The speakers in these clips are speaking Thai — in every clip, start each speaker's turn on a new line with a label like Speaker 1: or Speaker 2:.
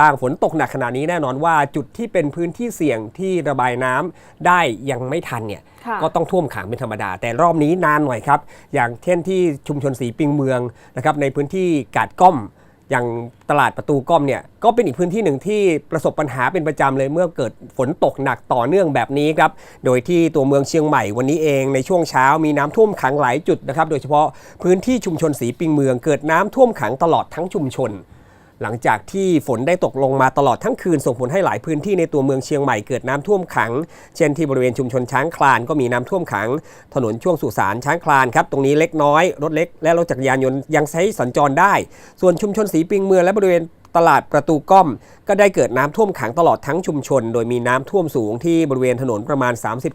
Speaker 1: บ้างฝนตกหนักขนาดนี้แน่นอนว่าจุดที่เป็นพื้นที่เสี่ยงที่ระบายน้ำได้ยังไม่ทันเนี่ย
Speaker 2: ค่ะ
Speaker 1: ก็ต้องท่วมขังเป็นธรรมดา แต่รอบนี้นานหน่อยครับ อย่างเช่นที่ชุมชนสีปิงเมืองนะครับในพื้นที่กาดก้อม อย่างตลาดประตูก้อมเนี่ยก็เป็นอีกพื้นที่หนึ่งที่ประสบปัญหาเป็นประจำเลยเมื่อเกิดฝนตกหนักต่อเนื่องแบบนี้ครับโดยที่ตัวเมืองเชียงใหม่วันนี้เองในช่วงเช้ามีน้ำท่วมขังหลายจุดนะครับโดยเฉพาะพื้นที่ชุมชนสีปิงเมือง เกิดน้ำท่วมขังตลอดทั้งชุมชน หลังจากที่ฝนได้ตกลงมาตลอดทั้งคืนส่งผลให้หลายพื้นที่ในตัวเมืองเชียงใหม่เกิดน้ำท่วมขัง เช่นที่บริเวณชุมชนช้างคลานก็มีน้ำท่วมขัง ถนนช่วงสุสานช้างคลานครับตรงนี้เล็กน้อยรถเล็ก และรถจักรยานยนต์ยังใช้สัญจรได้ ส่วนชุมชนสีปิงเมืองและบริเวณตลาดประตูก้อม ก็ได้เกิดน้ำท่วมขังตลอดทั้งชุมชน โดยมีน้ำท่วมสูงที่บริเวณถนนประมาณ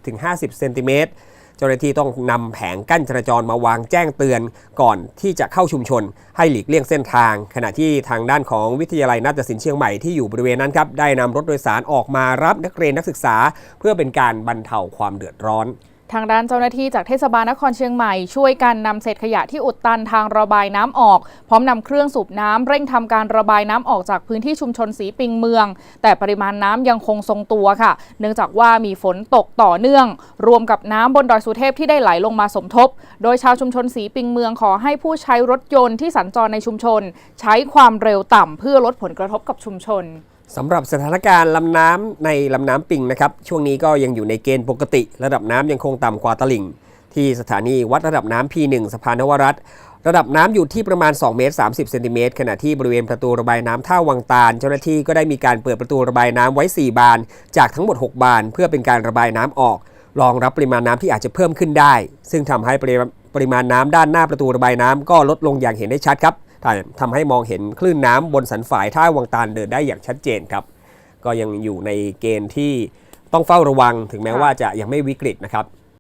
Speaker 1: 30-50 เซนติเมตร เจ้าหน้าที่ต้องนำแผงกั้นจราจรมาวางแจ้งเตือนก่อนที่จะเข้าชุมชน ให้หลีกเลี่ยงเส้นทาง ขณะที่ทางด้านของวิทยาลัยนาฏศิลป์เชียงใหม่ที่อยู่บริเวณนั้นครับได้นำรถโดยสารออกมารับนักเรียนนักศึกษา เพื่อเป็นการบรรเทาความเดือดร้อน
Speaker 2: ทางด้านเจ้าหน้าที่จากเทศบาลนครเชียงใหม่ช่วยกันนำเศษขยะที่อุดตันทางระบายน้ำออก พร้อมนำเครื่องสูบน้ำเร่งทำการระบายน้ำออกจากพื้นที่ชุมชนสีปิงเมือง แต่ปริมาณน้ำยังคงทรงตัวค่ะ เนื่องจากว่ามีฝนตกต่อเนื่อง รวมกับน้ำบนดอยสุเทพที่ได้ไหลลงมาสมทบ โดยชาวชุมชนสีปิงเมืองขอให้ผู้ใช้รถยนต์ที่สัญจรในชุมชน ใช้ความเร็วต่ำเพื่อลดผลกระทบกับชุมชน
Speaker 1: สำหรับสถานการณ์ลำน้ำในลำน้ำปิงนะครับ ช่วงนี้ก็ยังอยู่ในเกณฑ์ปกติ ระดับน้ำยังคงต่ำกว่าตลิ่ง ที่สถานีวัดระดับน้ำ P1 สะพานนวรัตระดับน้ำอยู่ที่ประมาณ2เมตร30เซนติเมตรขณะที่บริเวณประตูระบายน้ำท่าวังตาล เจ้าหน้าที่ก็ได้มีการเปิดประตูระบายน้ำไว้ 4 บาน จากทั้งหมด 6 บาน เพื่อเป็นการระบายน้ำออก รองรับปริมาณน้ำที่อาจจะเพิ่มขึ้นได้ ซึ่งทำให้ปริมาณน้ำด้านหน้าประตูระบายน้ำก็ลดลงอย่างเห็นได้ชัดครับ ทำให้มองเห็นคลื่นน้ำบนสันฝายท่าวังตาลเดินได้อย่างชัดเจนครับ ก็ยังอยู่ในเกณฑ์ที่ต้องเฝ้าระวังถึงแม้
Speaker 2: ค่ะ
Speaker 1: ว่าจะยังไม่วิกฤตนะครับ